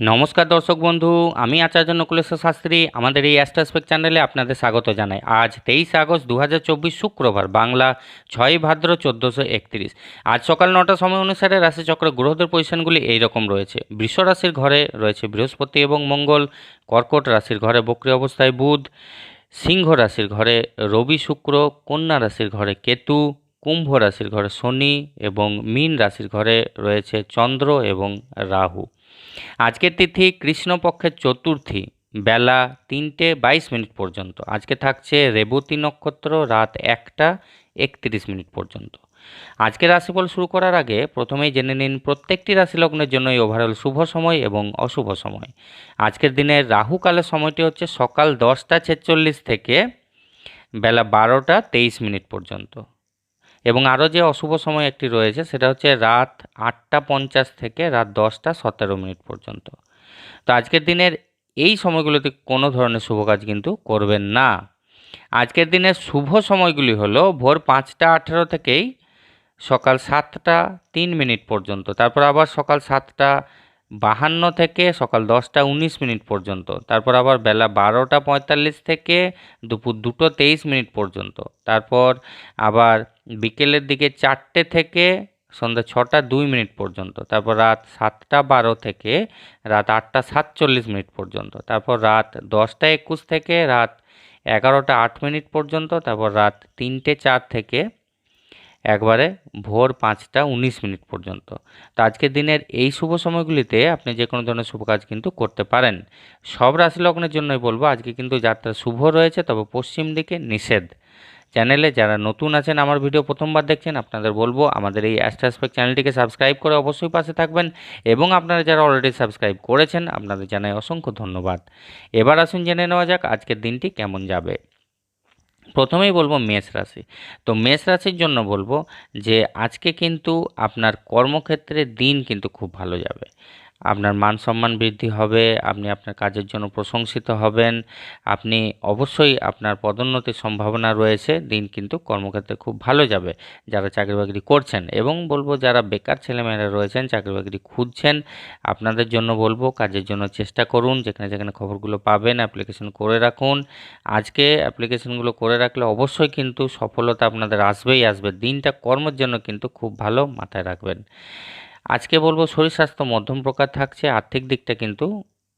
নমস্কার দর্শক বন্ধু, আমি আচার্য নকুলেশ্বর শাস্ত্রী। আমাদের এই অ্যাস্ট্রাসপেক চ্যানেলে আপনাদের স্বাগত জানাই। আজ তেইশে আগস্ট দু হাজার চব্বিশ শুক্রবার, বাংলা ছয় ভাদ্র চোদ্দোশো একত্রিশ। আজ সকাল নটার সময় অনুসারে রাশিচক্র গ্রহদের পজিশনগুলি এই রকম রয়েছে। বৃষ রাশির ঘরে রয়েছে বৃহস্পতি এবং মঙ্গল, কর্কট রাশির ঘরে বক্রি অবস্থায় বুধ, সিংহ রাশির ঘরে রবি শুক্র, কন্যা রাশির ঘরে কেতু, কুম্ভ রাশির ঘরে শনি এবং মীন রাশির ঘরে রয়েছে চন্দ্র এবং রাহু। আজকের তিথি কৃষ্ণপক্ষের চতুর্থী, বেলা তিনটে বাইশ মিনিট পর্যন্ত। আজকে থাকছে রেবতী নক্ষত্র রাত একটা একত্রিশ মিনিট পর্যন্ত। আজকের রাশিফল শুরু করার আগে প্রথমেই জেনে নিন প্রত্যেকটি রাশি লগ্নের জন্যই ওভারঅল শুভ সময় এবং অশুভ সময়। আজকের দিনের রাহুকালের সময়টি হচ্ছে সকাল দশটা ছেচল্লিশ থেকে বেলা বারোটা তেইশ মিনিট পর্যন্ত। এবং আরও যে অশুভ সময় একটি রয়েছে সেটা হচ্ছে রাত আটটা পঞ্চাশ থেকে রাত দশটা সতেরো মিনিট পর্যন্ত। তো আজকের দিনের এই সময়গুলোতে কোনো ধরনের শুভ কাজ কিন্তু করবেন না। আজকের দিনের শুভ সময়গুলি হলো ভোর পাঁচটা আঠেরো থেকেই সকাল সাতটা তিন মিনিট পর্যন্ত, তারপর আবার সকাল সাতটা বাহান্ন থেকে সকাল দশটা উনিশ মিনিট পর্যন্ত, তারপর আবার বেলা বারোটা পঁয়তাল্লিশ থেকে দুপুর দুটো তেইশ মিনিট পর্যন্ত, তারপর আবার বিকেলের দিকে চারটে থেকে সন্ধ্যা ছটা দুই মিনিট পর্যন্ত, তারপর রাত সাতটা বারো থেকে রাত আটটা সাতচল্লিশ মিনিট পর্যন্ত, তারপর রাত দশটা একুশ থেকে রাত এগারোটা আট মিনিট পর্যন্ত, তারপর রাত তিনটে চার থেকে একবারে ভোর পাঁচটা উনিশ মিনিট পর্যন্ত। তো আজকের দিনের এই শুভ সময়গুলিতে আপনি যে কোনো ধরনের শুভ কাজ কিন্তু করতে পারেন। সব রাশি লগ্নের জন্যই বলব, আজকে কিন্তু যাত্রা শুভ রয়েছে, তবে পশ্চিম দিকে নিষেধ। চ্যানেলে যারা নতুন আছেন, আমার ভিডিও প্রথমবার দেখছেন, আপনাদের বলব, আমাদের এই অ্যাস্ট্রাসপেক চ্যানেলটিকে সাবস্ক্রাইব করে অবশ্যই পাশে থাকবেন এবং আপনারা যারা অলরেডি সাবস্ক্রাইব করেছেন, আপনাদের জানাই অসংখ্য ধন্যবাদ। এবার আসুন জেনে নেওয়া যাক আজকের দিনটি কেমন যাবে। প্রথমেই বলব মেষ রাশি। তো মেষ রাশির জন্য বলব যে, আজকে কিন্তু আপনার কর্মক্ষেত্রে দিন কিন্তু খুব ভালো যাবে। আপনার মান সম্মান বৃদ্ধি হবে, আপনি আপনার কাজের জন্য প্রশংসিত হবেন, আপনি অবশ্যই আপনার পদোন্নতির সম্ভাবনা রয়েছে, দিন কিন্তু কর্মক্ষেত্রে খুব ভালো যাবে, যারা চাকরি বাকরি করছেন এবং বলব যারা বেকার ছেলেমেয়েরা রয়েছেন, চাকরি বাকরি খুঁজছেন, আপনাদের জন্য বলব কাজের জন্য চেষ্টা করুন, যেখানে যেখানে খবরগুলো পাবেন অ্যাপ্লিকেশন করে রাখুন। আজকে অ্যাপ্লিকেশনগুলো করে রাখলে অবশ্যই কিন্তু সফলতা আপনাদের আসবেই আসবে, দিনটা কর্মের জন্য কিন্তু খুব ভালো মাথায় রাখবেন। আজকে বলব শরীর স্বাস্থ্য মধ্যম প্রকার থাকছে, আর্থিক দিকটা কিন্তু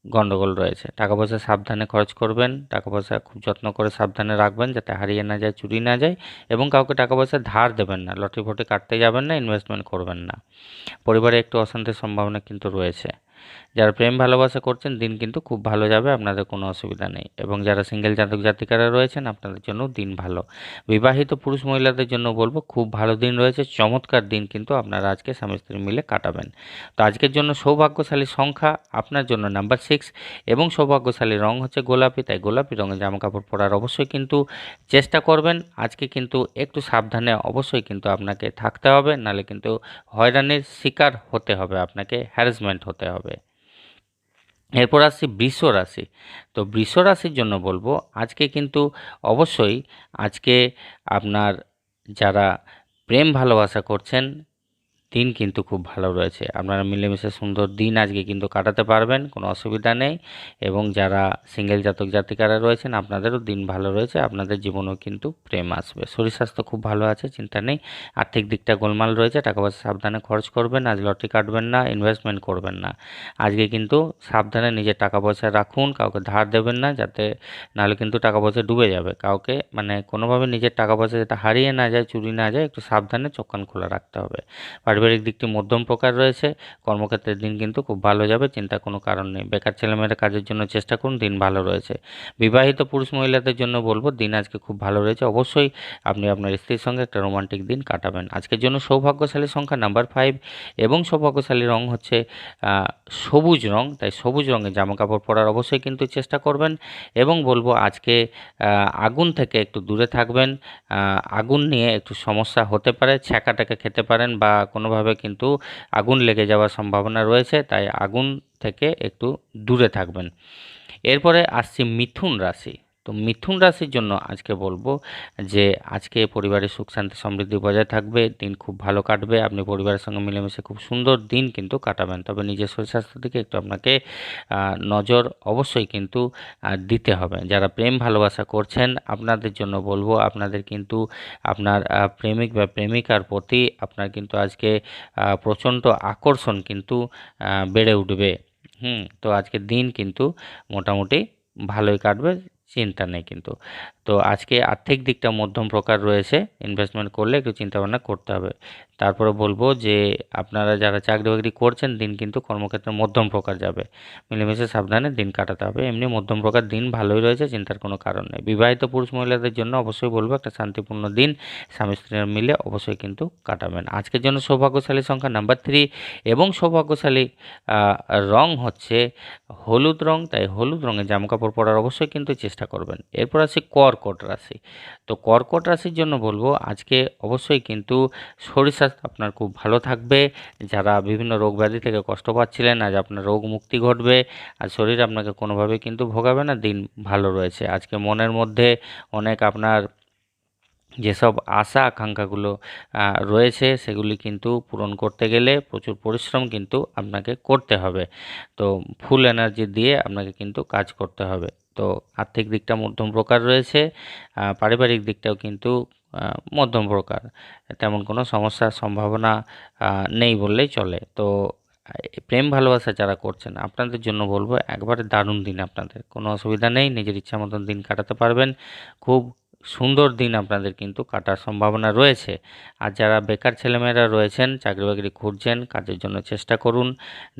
গণ্ডগোল রয়েছে। টাকা পয়সা সাবধানে খরচ করবেন টাকা পয়সা খুব যত্ন করে সাবধানে রাখবেন যাতে হারিয়ে না যায়, চুরি না যায় এবং কাউকে টাকা পয়সা ধার দেবেন না, লটারি ফটি কাটতে যাবেন না ইনভেস্টমেন্ট করবেন না। পরিবারে একটু অশান্তির সম্ভাবনা কিন্তু রয়েছে। যারা প্রেম ভালোবাসা করছেন, দিন কিন্তু খুব ভালো যাবে, আপনাদের কোনো অসুবিধা নেই। এবং যারা সিঙ্গেল জাতক জাতিকারা রয়েছেন, আপনাদের জন্য দিন ভালো। বিবাহিত পুরুষ মহিলাদের জন্য বলব, খুব ভালো দিন রয়েছে, চমৎকার দিন কিন্তু আপনারা আজকে স্বামী স্ত্রী মিলে কাটাবেন। তো আজকের জন্য সৌভাগ্যশালী সংখ্যা, আপনার জন্য নাম্বার সিক্স এবং সৌভাগ্যশালী রং হচ্ছে গোলাপি, তাই গোলাপি রঙের জামা কাপড় পরার অবশ্যই কিন্তু চেষ্টা করবেন। আজকে কিন্তু একটু সাবধানে অবশ্যই কিন্তু আপনাকে থাকতে হবে, নালে কিন্তু হয়রানির শিকার হতে হবে, আপনাকে হ্যারাসমেন্ট হতে হবে। এরপর আসছি বৃষ রাশি। তো বৃষ রাশির জন্য বলব, আজকে কিন্তু অবশ্যই আজকে আপনার যারা প্রেম ভালোবাসা করছেন দিন কিন্তু খুব ভালো রয়েছে। আপনারা মিলেমিশে সুন্দর দিন আজকে কিন্তু কাটাতে পারবেন, কোনো অসুবিধা নেই। এবং যারা সিঙ্গেল জাতক জাতিকারা রয়েছেন, আপনাদেরও দিন ভালো রয়েছে, আপনাদের জীবনেও কিন্তু প্রেম আসবে। শরীর স্বাস্থ্য খুব ভালো আছে, চিন্তা নেই। আর্থিক দিকটা গোলমাল রয়েছে, টাকা পয়সা সাবধানে খরচ করবেন আজ লটারি কাটবেন না ইনভেস্টমেন্ট করবেন না। আজকে কিন্তু সাবধানে নিজের টাকা পয়সা রাখুন, কাউকে ধার দেবেন না, যাতে নাহলে কিন্তু টাকা পয়সা ডুবে যাবে। কাউকে মানে কোনোভাবে নিজের টাকা পয়সা যাতে হারিয়ে না যায়, চুরি না যায়, একটু সাবধানে চোখ কান খোলা রাখতে হবে। দিকটি মধ্যম প্রকার রয়েছে। কর্মক্ষেত্রের দিন কিন্তু খুব ভালো যাবে, চিন্তা কোনো কারণ নেই। বেকার ছেলেমেয়েরা কাজের জন্য চেষ্টা করুন, দিন ভালো রয়েছে। বিবাহিত পুরুষ মহিলাদের জন্য বলব, দিন আজকে খুব ভালো রয়েছে। অবশ্যই আপনি আপনার স্ত্রীর সঙ্গে একটা রোমান্টিক দিন কাটাবেন। আজকের জন্য সৌভাগ্যশালী সংখ্যা নাম্বার ফাইভ এবং সৌভাগ্যশালী রং হচ্ছে সবুজ রং। তাই সবুজ রঙের জামা কাপড় পরার অবশ্যই কিন্তু চেষ্টা করবেন এবং বলব আজকে আগুন থেকে একটু দূরে থাকবেন। আগুন নিয়ে একটু সমস্যা হতে পারে, ছ্যাঁকাটাকে খেতে পারেন বা কোনোভাবে কিন্তু আগুন লেগে যাওয়ার সম্ভাবনা রয়েছে, তাই আগুন থেকে একটু দূরে থাকবেন। এরপরে আসছি মিথুন রাশি। তো মিথুন রাশির জন্য আজকে বলব যে আজকে পরিবারের সুখ, শান্তি, সমৃদ্ধি বজায় থাকবে, দিন খুব ভালো কাটবে, আপনি পরিবারের সঙ্গে মিলেমিশে খুব সুন্দর দিন কিন্তু কাটাবেন। তবে নিজের শরীর স্বাস্থ্যের দিকে একটু আপনাকে নজর অবশ্যই কিন্তু দিতে হবে। যারা প্রেম ভালোবাসা করছেন, আপনাদের জন্য বলব আপনাদের কিন্তু আপনার প্রেমিক বা প্রেমিকার প্রতি আপনার কিন্তু আজকে প্রচণ্ড আকর্ষণ কিন্তু বেড়ে উঠবে। হুম, তো আজকের দিন কিন্তু মোটামুটি ভালোই কাটবে। চিন্তা নেই কিন্তু। তো আজকে আর্থিক দিকটা মধ্যম প্রকার রয়েছে ইনভেস্টমেন্ট করলে একটু চিন্তা ভাবনা করতে হবে। তারপরে বলব যে, আপনারা যারা চাকরি বাকরি করছেন, দিন কিন্তু কর্মক্ষেত্রে মধ্যম প্রকার যাবে। মিলেমিশে সাবধানে দিন কাটাতে হবে। এমনি মধ্যম প্রকার দিন ভালোই রয়েছে, চিন্তার কোনো কারণ নেই। বিবাহিত পুরুষ মহিলাদের জন্য অবশ্যই বলব একটা শান্তিপূর্ণ দিন। স্বামী স্ত্রীরা মিলে অবশ্যই কিন্তু কাটাবেন। আজকের জন্য সৌভাগ্যশালী সংখ্যা নাম্বার থ্রি এবং সৌভাগ্যশালী রং হচ্ছে হলুদ রং। তাই হলুদ রঙের জামাকাপড় পরার অবশ্যই কিন্তু চেষ্টা করবেন। এরপর আছে কর্কট রাশি। তো কর্কট রাশির জন্য বলব, আজকে অবশ্যই কিন্তু শরীর স্বাস্থ্য আপনার খুব ভালো থাকবে। যারা বিভিন্ন রোগ ব্যাধি থেকে কষ্ট পাচ্ছিলেন, আজ আপনার রোগ মুক্তি ঘটবে। আর শরীর আপনাকে কোনোভাবে কিন্তু ভোগাবে না, দিন ভালো রয়েছে। আজকে মনের মধ্যে অনেক আপনার যেসব আশা, আকাঙ্ক্ষাগুলো রয়েছে, সেগুলি কিন্তু পূরণ করতে গেলে প্রচুর পরিশ্রম কিন্তু আপনাকে করতে হবে। তো ফুল এনার্জি দিয়ে আপনাকে কিন্তু কাজ করতে হবে। তো আর্থিক দিকটা মধ্যম প্রকার রয়েছে পারিবারিক দিকটাও কিন্তু মধ্যম প্রকার। তেমন কোনো সমস্যার সম্ভাবনা নেই বললেই চলে। তো প্রেম, ভালোবাসা যারা করছেন, আপনাদের জন্য বলব একবারে দারুণ দিন আপনাদের। কোনো অসুবিধা নেই, নিজের ইচ্ছা মতন দিন কাটাতে পারবেন। খুব সুন্দর দিন আপনাদের কিন্তু কাটার সম্ভাবনা রয়েছে। আর যারা বেকার ছেলেমেয়েরা রয়েছেন চাকরি বাকরি খুঁজছেন, কাজের জন্য চেষ্টা করুন।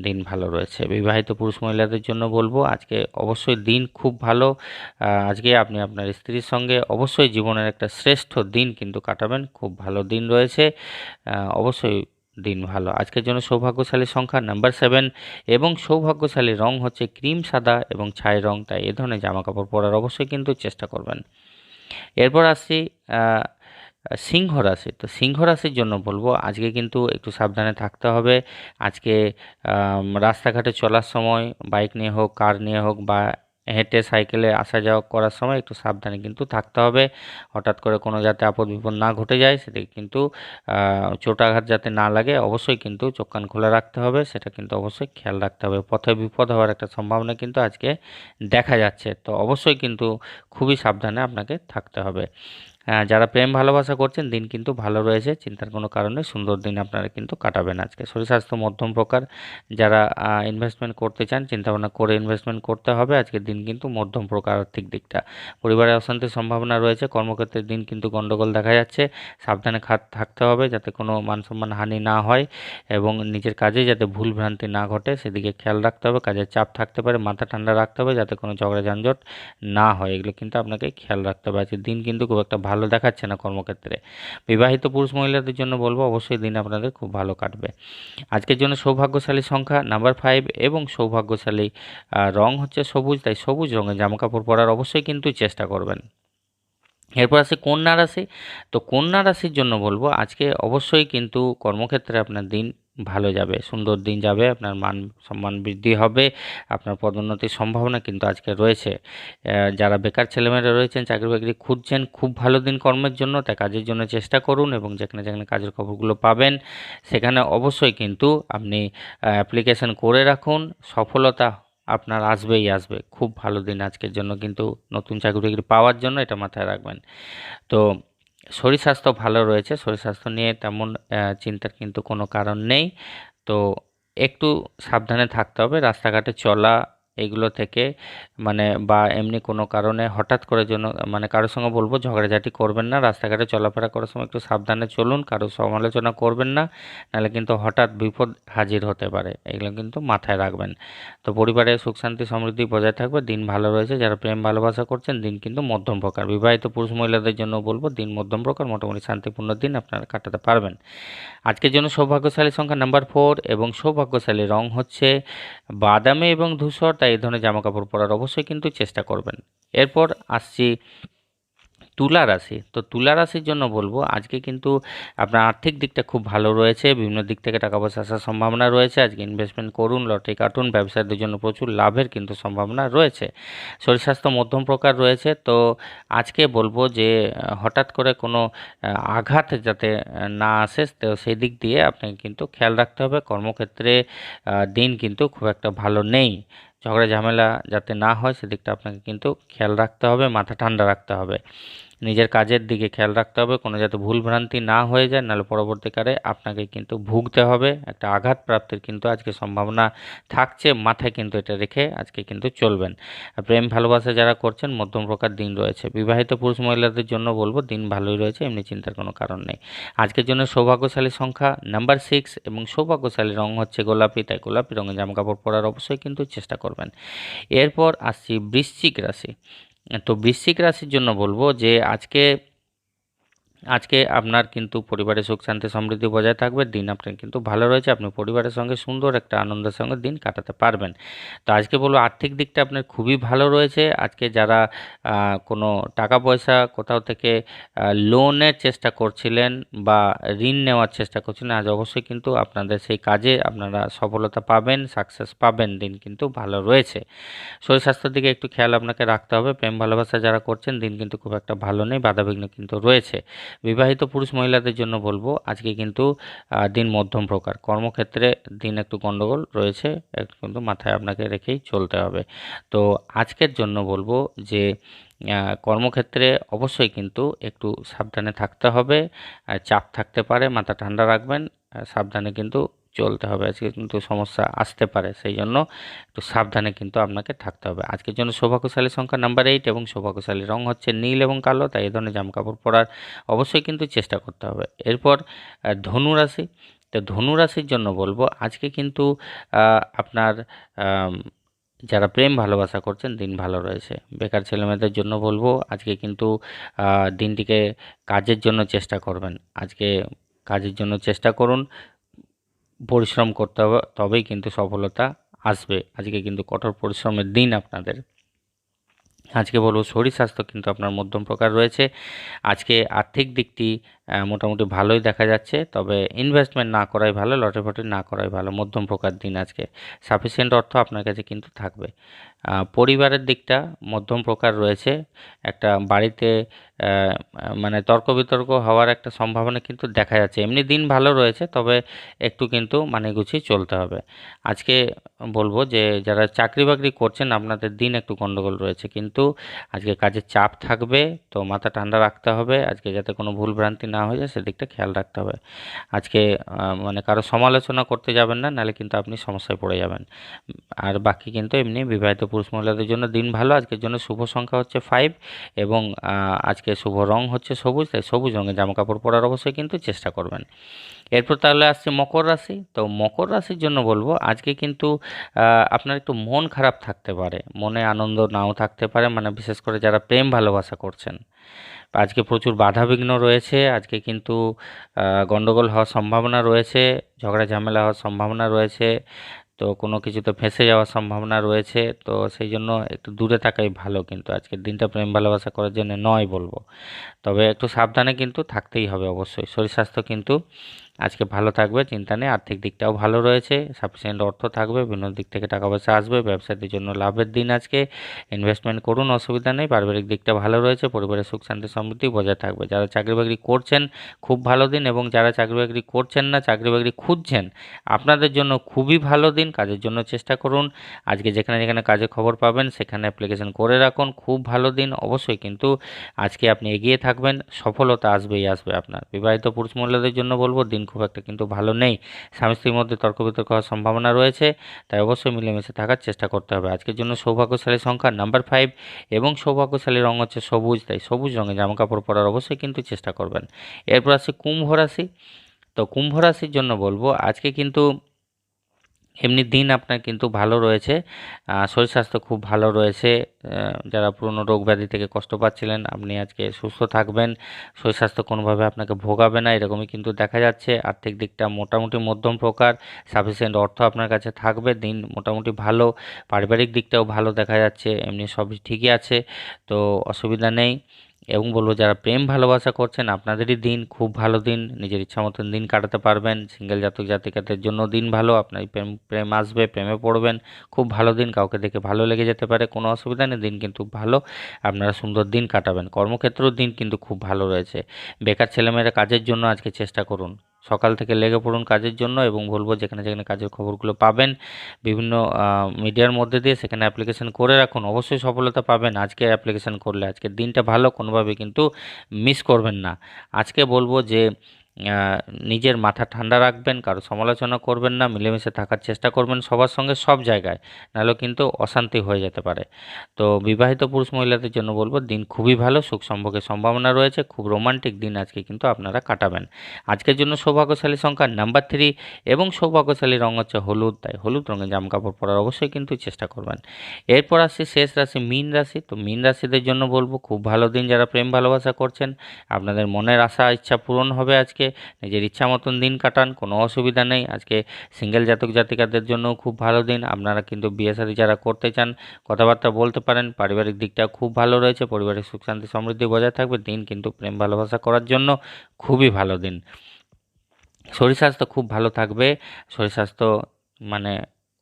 দিন ভালো রয়েছে। বিবাহিত পুরুষ মহিলাদের জন্য বলব, আজকে অবশ্যই দিন খুব ভালো। আজকে আপনি আপনার স্ত্রীর সঙ্গে অবশ্যই জীবনের একটা শ্রেষ্ঠ দিন কিন্তু কাটাবেন। খুব ভালো দিন রয়েছে। অবশ্যই দিন ভালো। আজকের জন্য সৌভাগ্যশালী সংখ্যা নাম্বার সেভেন এবং সৌভাগ্যশালী রং হচ্ছে ক্রিম সাদা এবং ছাই রং। তাই এ ধরনের জামা কাপড় পরার অবশ্যই কিন্তু চেষ্টা করবেন। এরপর আসছি সিংহ রাশি। তো সিংহ রাশির জন্য বলব, আজকে কিন্তু একটু সাবধানে থাকতে হবে। আজকে রাস্তাঘাটে চলার সময়, বাইক নিয়ে হোক, কার নিয়ে হোক বা হেঁটে সাইকেলে আসা যাওয়া করার সময় একটু সাবধানে কিন্তু থাকতে হবে। হঠাৎ করে কোনো যাতে আপদ বিপদ না ঘটে যায় সেদিকে কিন্তু চোটাঘাত যাতে না লাগে, অবশ্যই কিন্তু চোখ কান খোলা রাখতে হবে। সেটা কিন্তু অবশ্যই খেয়াল রাখতে হবে। পথে বিপদ হওয়ার একটা সম্ভাবনা কিন্তু আজকে দেখা যাচ্ছে। তো অবশ্যই কিন্তু খুবই সাবধানে আপনাকে থাকতে হবে। যারা প্রেম ভালোবাসা করছেন, দিন কিন্তু ভালো রয়েছে, চিন্তার কোনো কারণে সুন্দর দিন আপনারা কিন্তু কাটাবেন আজকে। শরীর স্বাস্থ্য মধ্যম প্রকার, যারা ইনভেস্টমেন্ট করতে চান, চিন্তাভাবনা করে ইনভেস্টমেন্ট করতে হবে, আজকের দিন কিন্তু মধ্যম প্রকার আর্থিক দিকটা। পরিবারে অশান্তির সম্ভাবনা রয়েছে, কর্মক্ষেত্রের দিন কিন্তু গণ্ডগোল দেখা যাচ্ছে, সাবধানে খাত থাকতে হবে যাতে কোনো মান সম্মান হানি না হয় এবং নিজের কাজে যাতে ভুল ভ্রান্তি না ঘটে, সেদিকে খেয়াল রাখতে হবে, কাজের চাপ থাকতে পারে, মাথা ঠান্ডা রাখতে হবে যাতে কোনো ঝগড়া, ঝঞ্ঝট না হয়, এগুলো কিন্তু আপনাকে খেয়াল রাখতে হবে। আজকের দিন কিন্তু খুব একটা ভালো দেখাচ্ছে না কর্মক্ষেত্রে। বিবাহিত পুরুষ মহিলাদের জন্য বলব, অবশ্যই দিন আপনাদের খুব ভালো কাটবে। আজকের জন্য সৌভাগ্যশালী সংখ্যা নাম্বার ফাইভ এবং সৌভাগ্যশালী রং হচ্ছে সবুজ, তাই সবুজ রঙের জামাকাপড় পরার অবশ্যই কিন্তু চেষ্টা করবেন। এরপর আছে কন্যা রাশি। তো কন্যা রাশির জন্য বলব, আজকে অবশ্যই কিন্তু কর্মক্ষেত্রে আপনার দিন ভালো যাবে, সুন্দর দিন যাবে, আপনার মান সম্মান বৃদ্ধি হবে, আপনার পদোন্নতির সম্ভাবনা কিন্তু আজকে রয়েছে। যারা বেকার ছেলেমেয়েরা রয়েছেন চাকরি বাকরি খুঁজছেন, খুব ভালো দিন কর্মের জন্য, তাই কাজের জন্য চেষ্টা করুন এবং যেখানে যেখানে কাজের খবরগুলো পাবেন, সেখানে অবশ্যই কিন্তু আপনি অ্যাপ্লিকেশন করে রাখুন, সফলতা আপনার আসবেই আসবে। খুব ভালো দিন আজকের জন্য। কিন্তু নতুন চাকরি টাকরি পাওয়ার জন্য এটা মাথায় রাখবেন। তো শরীর স্বাস্থ্য ভালো রয়েছে। শরীর স্বাস্থ্য নিয়ে তেমন চিন্তার কিন্তু কোনো কারণ নেই। তো একটু সাবধানে থাকতে হবে। রাস্তাঘাটে চলা এগুলো থেকে মানে বা এমনি কোনো কারণে হঠাৎ করে জন্য মানে কারোর সঙ্গে বলব ঝগড়াঝাটি করবেন না, রাস্তাঘাটে চলাফেরা করার সময় একটু সাবধানে চলুন, কারোর সমালোচনা করবেন না, নাহলে কিন্তু হঠাৎ বিপদ হাজির হতে পারে, এগুলো কিন্তু মাথায় রাখবেন। তো পরিবারে সুখ, শান্তি, সমৃদ্ধি বজায় থাকবে, দিন ভালো রয়েছে, যারা প্রেম, ভালোবাসা করছেন, দিন কিন্তু মধ্যম প্রকার। বিবাহিত পুরুষ মহিলাদের জন্য বলব, দিন মধ্যম প্রকার, মোটামুটি শান্তিপূর্ণ দিন আপনারা কাটাতে পারবেন। আজকের জন্য সৌভাগ্যশালী সংখ্যা নাম্বার ফোর এবং সৌভাগ্যশালী রং হচ্ছে বাদামি এবং ধূসর, তাই এই ধরনের জামা কাপড় পরার অবশ্যই কিন্তু চেষ্টা করবেন। এরপর আসছি তুলা রাশি। তো তুলা রাশির জন্য বলব, আজকে কিন্তু আপনার আর্থিক দিকটা খুব ভালো রয়েছে, বিভিন্ন দিক থেকে টাকা পয়সা আসার সম্ভাবনা রয়েছে। আজকে ইনভেস্টমেন্ট করুন, লটারি কাটুন, ব্যবসায়ীদের জন্য প্রচুর লাভের কিন্তু সম্ভাবনা রয়েছে। শরীর স্বাস্থ্য মধ্যম প্রকার রয়েছে। তো আজকে বলব যে, হঠাৎ করে কোনো আঘাত যাতে না আসে, তো সেই দিক দিয়ে আপনাকে কিন্তু খেয়াল রাখতে হবে। কর্মক্ষেত্রে দিন কিন্তু খুব একটা ভালো নেই। ঝগড়া ঝামেলা যাতে না হয়, সেদিকটা আপনাকে কিন্তু খেয়াল রাখতে হবে, মাথা ঠান্ডা রাখতে হবে। নিজের কাজের দিকে খেয়াল রাখতে হবে। কোনো যাতে ভুলভ্রান্তি না হয়ে যায়, নাহলে পরবর্তীকালে আপনাকে কিন্তু ভুগতে হবে। একটা আঘাত প্রাপ্তির কিন্তু আজকে সম্ভাবনা থাকছে, মাথায় কিন্তু এটা রেখে আজকে কিন্তু চলবেন। প্রেম ভালোবাসা যারা করছেন, মধ্যম প্রকার দিন রয়েছে। বিবাহিত পুরুষ মহিলাদের জন্য বলব, দিন ভালোই রয়েছে, এমনি চিন্তার কোনো কারণ নেই। আজকের জন্য সৌভাগ্যশালী সংখ্যা নাম্বার সিক্স এবং সৌভাগ্যশালী রং হচ্ছে গোলাপি, তাই গোলাপি রঙের জামাকাপড় পরার অবশ্যই কিন্তু চেষ্টা করবেন। এরপর আসছি বৃশ্চিক রাশি। তো বৃশ্চিক রাশির জন্য বলব যে আজকে আজকে আপনার কিন্তু পরিবারের সুখ, শান্তি, সমৃদ্ধি বজায় থাকবে। দিন আপনার কিন্তু ভালো রয়েছে। আপনি পরিবারের সঙ্গে সুন্দর একটা আনন্দের সঙ্গে দিন কাটাতে পারবেন। তো আজকে বলব, আর্থিক দিকটা আপনার খুবই ভালো রয়েছে। আজকে যারা কোনো টাকা পয়সা কোথাও থেকে লোনের চেষ্টা করছিলেন বা ঋণ নেওয়ার চেষ্টা করছিলেন, আজ অবশ্যই কিন্তু আপনাদের সেই কাজে আপনারা সফলতা পাবেন সাকসেস পাবেন। দিন কিন্তু ভালো রয়েছে। শরীর স্বাস্থ্যের দিকে একটু খেয়াল আপনাকে রাখতে হবে। প্রেম ভালোবাসা যারা করছেন, দিন কিন্তু খুব একটা ভালো নেই, বাধাবিঘ্ন কিন্তু রয়েছে। বিবাহিত পুরুষ মহিলাদের জন্য বলব, আজকে কিন্তু দিন মধ্যম প্রকার। কর্মক্ষেত্রে দিন একটু গণ্ডগোল রয়েছে কিন্তু মাথায় আপনাকে রেখেই চলতে হবে। তো আজকের জন্য বলব যে কর্মক্ষেত্রে অবশ্যই কিন্তু একটু সাবধানে থাকতে হবে। চাপ থাকতে পারে, মাথা ঠান্ডা রাখবেন সাবধানে কিন্তু চলতে হবে, আজকে কিন্তু সমস্যা আসতে পারে, সেই জন্য একটু সাবধানে কিন্তু আপনাকে থাকতে হবে। আজকের জন্য সৌভাগ্যশালী সংখ্যা নাম্বার এইট এবং সৌভাগ্যশালী রং হচ্ছে নীল এবং কালো, তাই এই ধরনের জামাকাপড় পরার অবশ্যই কিন্তু চেষ্টা করতে হবে। এরপর ধনু রাশি, তো ধনু রাশির জন্য বলব, আজকে কিন্তু আপনার যারা প্রেম ভালোবাসা করছেন, দিন ভালো রয়েছে। বেকার ছেলেমেয়েদের জন্য বলব, আজকে কিন্তু দিনটিকে কাজের জন্য চেষ্টা করবেন। আজকে কাজের জন্য চেষ্টা করুন পরিশ্রম করতে হবে, তবেই কিন্তু সফলতা আসবে। আজকে কিন্তু কঠোর পরিশ্রমের দিন আপনাদের। আজকে বলব শরীর স্বাস্থ্য কিন্তু আপনার মধ্যম প্রকার রয়েছে। আজকে আর্থিক দিকটি মোটামুটি ভালোই দেখা যাচ্ছে। তবে ইনভেস্টমেন্ট না করাই ভালো লটারি ফটারি না করাই ভালো। মধ্যম প্রকার দিন আজকে সাফিসিয়েন্ট অর্থ আপনার কাছে কিন্তু থাকবে। পরিবারের দিকটা মধ্যম প্রকার রয়েছে। একটা বাড়িতে মানে তর্ক বিতর্ক হওয়ার একটা সম্ভাবনা কিন্তু দেখা যাচ্ছে। এমনি দিন ভালো রয়েছে, তবে একটু কিন্তু মানে গুছিয়ে চলতে হবে। আজকে বলব যে, যারা চাকরি বাকরি করছেন, আপনাদের দিন একটু গন্ডগোল রয়েছে। কিন্তু আজকে কাজের চাপ থাকবে, তো মাথা ঠান্ডা রাখতে হবে। আজকে যাতে কোনো ভুল ভ্রান্তি না হয়ে যায় সেদিকটা খেয়াল রাখতে হবে। আজকে মানে কারও সমালোচনা করতে যাবেন না, নাহলে কিন্তু আপনি সমস্যায় পড়ে যাবেন। আর বাকি কিন্তু এমনি বিবাহিত পুরুষ মহিলাদের জন্য দিন ভালো, আজকের জন্য শুভ সংখ্যা হচ্ছে ফাইভ এবং আজকে শুভ রং হচ্ছে সবুজ, তাই সবুজ রঙের জামা কাপড় পরার অবশ্যই কিন্তু চেষ্টা করবেন। এরপর তাহলে আসছে মকর রাশি। তো মকর রাশির জন্য বলব আজকে কিন্তু আপনার একটু মন খারাপ থাকতে পারে মনে আনন্দ নাও থাকতে পারে মানে বিশেষ করে যারা প্রেম ভালোবাসা করছেন। আজকে প্রচুর বাধাবিঘ্ন রয়েছে আজকে কিন্তু আহ, গন্ডগোল হওয়ার সম্ভাবনা রয়েছে ঝগড়া ঝামেলা হওয়ার সম্ভাবনা রয়েছে তো কোনো কিছুতে ফেঁসে যাওয়ার সম্ভাবনা রয়েছে তো সেই জন্য একটু দূরে থাকাই ভালো কিন্তু আজকের দিনটা প্রেম ভালোবাসা করার জন্য নয় বলব। তবে একটু সাবধানে কিন্তু থাকতেই হবে অবশ্যই শরীর স্বাস্থ্য কিন্তু আজকে ভালো থাকবে, চিন্তা নেই। আর্থিক দিকটাও ভালো রয়েছে সাফিসিয়েন্ট অর্থ থাকবে বিভিন্ন দিক থেকে টাকা পয়সা আসবে, ব্যবসায়ীদের জন্য লাভের দিন আজকে। ইনভেস্টমেন্ট করুন, অসুবিধা নেই, পারিবারিক দিকটা ভালো রয়েছে, পরিবারের সুখ, শান্তি, সমৃদ্ধি বজায় থাকবে। যারা চাকরি বাকরি করছেন, খুব ভালো দিন এবং যারা চাকরি বাকরি করছেন না, চাকরি বাকরি খুঁজছেন, আপনাদের জন্য খুবই ভালো দিন, কাজের জন্য চেষ্টা করুন। আজকে যেখানে যেখানে কাজের খবর পাবেন, সেখানে অ্যাপ্লিকেশন করে রাখুন, খুব ভালো দিন, অবশ্যই কিন্তু আজকে আপনি এগিয়ে থাকবেন, সফলতা আসবেই আসবে আপনার। বিবাহিত পুরুষ মহিলাদের জন্য বলব দিন খুব একটা কিন্তু ভালো নেই। স্বামী স্ত্রীর মধ্যে তর্ক বিতর্ক হওয়ার সম্ভাবনা রয়েছে, তাই অবশ্যই মিলেমিশে থাকার চেষ্টা করতে হবে। আজকের জন্য সৌভাগ্যশালী সংখ্যা নাম্বার ফাইভ এবং সৌভাগ্যশালী রঙ হচ্ছে সবুজ, তাই সবুজ রঙে জামা কাপড় পরার অবশ্যই কিন্তু চেষ্টা করবেন। এরপর আছে কুম্ভ রাশি। তো কুম্ভ রাশির জন্য বলব, আজকে কিন্তু এমনি দিন আপনার কিন্তু ভালো রয়েছে। শরীর স্বাস্থ্য খুব ভালো রয়েছে। যারা পুরনো রোগ ব্যাধি থেকে কষ্ট পাচ্ছিলেন, আপনি আজকে সুস্থ থাকবেন। শরীর স্বাস্থ্য কোনোভাবে আপনাকে ভোগাবে না, এরকমই কিন্তু দেখা যাচ্ছে। আর্থিক দিকটা মোটামুটি মধ্যম প্রকার সাফিসিয়েন্ট অর্থ আপনার কাছে থাকবে, দিন মোটামুটি ভালো, পারিবারিক দিকটাও ভালো দেখা যাচ্ছে, এমনি সবই ঠিকই আছে, তো অসুবিধা নেই। এবং বলব যারা প্রেম ভালোবাসা করছেন, আপনাদেরই দিন, খুব ভালো দিন, নিজের ইচ্ছা মতন দিন কাটাতে পারবেন সিঙ্গেল জাতক জাতিকাদের জন্য দিন ভালো, আপনার প্রেম প্রেম আসবে, প্রেমে পড়বেন, খুব ভালো দিন, কাউকে দেখে ভালো লেগে যেতে পারে, কোনো অসুবিধা নেই, দিন কিন্তু ভালো, আপনারা সুন্দর দিন কাটাবেন, কর্মক্ষেত্রেও দিন কিন্তু খুব ভালো রয়েছে, বেকার ছেলেমেয়েরা কাজের জন্য আজকে চেষ্টা করুন। সকাল থেকে লেগে পড়ুন কাজের জন্য এবং বলব যেখানে যেখানে কাজের খবরগুলো পাবেন, বিভিন্ন মিডিয়ার মধ্যে দিয়ে সেখানে অ্যাপ্লিকেশন করে রাখুন। অবশ্যই সফলতা পাবেন। আজকে অ্যাপ্লিকেশন করলে আজকের দিনটা ভালো, কোনোভাবে কিন্তু মিস করবেন না। আজকে বলব যে নিজের মাথা ঠান্ডা রাখবেন, কারও সমালোচনা করবেন না, মিলেমিশে থাকার চেষ্টা করবেন সবার সঙ্গে সব জায়গায়, নাহলে কিন্তু অশান্তি হয়ে যেতে পারে। তো বিবাহিত পুরুষ মহিলাদের জন্য বলব, দিন খুবই ভালো, সুখ সম্পর্কের সম্ভাবনা রয়েছে, খুব রোমান্টিক দিন আজকে কিন্তু আপনারা কাটাবেন। আজকের জন্য সৌভাগ্যশালী সংখ্যা নাম্বার থ্রি এবং সৌভাগ্যশালী রঙ হচ্ছে হলুদ, তাই হলুদ রঙের জামা কাপড় পরার অবশ্যই কিন্তু চেষ্টা করবেন। এরপর আসছে শেষ রাশি, মীন রাশি, তো মীন রাশিদের জন্য বলব, খুব ভালো দিন যারা প্রেম ভালোবাসা করছেন, আপনাদের মনের আশা, ইচ্ছা পূরণ হবে আজকে নিজের ইচ্ছা মতন দিন কাটান, কোনো অসুবিধা নেই। আজকে সিঙ্গেল জাতক জাতিকাদের জন্যও খুব ভালো দিন। আপনারা কিন্তু বিয়ে শাদী যারা করতে চান, কথাবার্তা বলতে পারেন, পারিবারিক দিকটা খুব ভালো রয়েছে, পরিবারের সুখ শান্তি সমৃদ্ধি বজায় থাকবে, দিন কিন্তু প্রেম ভালোবাসা করার জন্য খুবই ভালো দিন। শরীর স্বাস্থ্য খুব ভালো থাকবে। শরীর স্বাস্থ্য মানে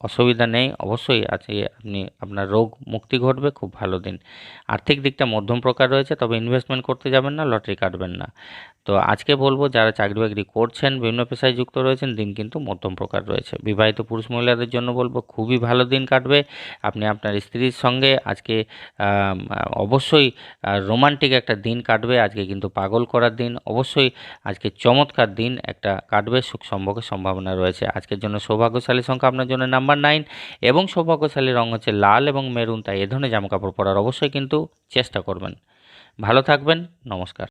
অসুবিধা নেই। অবশ্যই আছে, আপনি, আপনার রোগ মুক্তি ঘটবে, খুব ভালো দিন। আর্থিক দিকটা মধ্যম প্রকার রয়েছে, তবে ইনভেস্টমেন্ট করতে যাবেন না, লটারি কাটবেন না। তো আজকে বলব, যারা চাকরি বাকরি করছেন, বিভিন্ন পেশায় যুক্ত রয়েছেন, দিন কিন্তু মধ্যম প্রকার রয়েছে। বিবাহিত পুরুষ মহিলাদের জন্য বলব, খুবই ভালো দিন কাটবে। আপনি আপনার স্ত্রীর সঙ্গে আজকে অবশ্যই রোমান্টিক একটা দিন কাটবে। আজকে কিন্তু পাগল করার দিন। অবশ্যই আজকে চমৎকার দিন একটা কাটবে সুখ সম্পর্কের সম্ভাবনা রয়েছে। আজকের জন্য সৌভাগ্যশালী সংখ্যা আপনার জন্য নাম্বার নাইন এবং সৌভাগ্যশালী রঙ হচ্ছে লাল এবং মেরুন, তাই এ ধরনের জামাকাপড় পরার অবশ্যই কিন্তু চেষ্টা করবেন। ভালো থাকবেন, নমস্কার।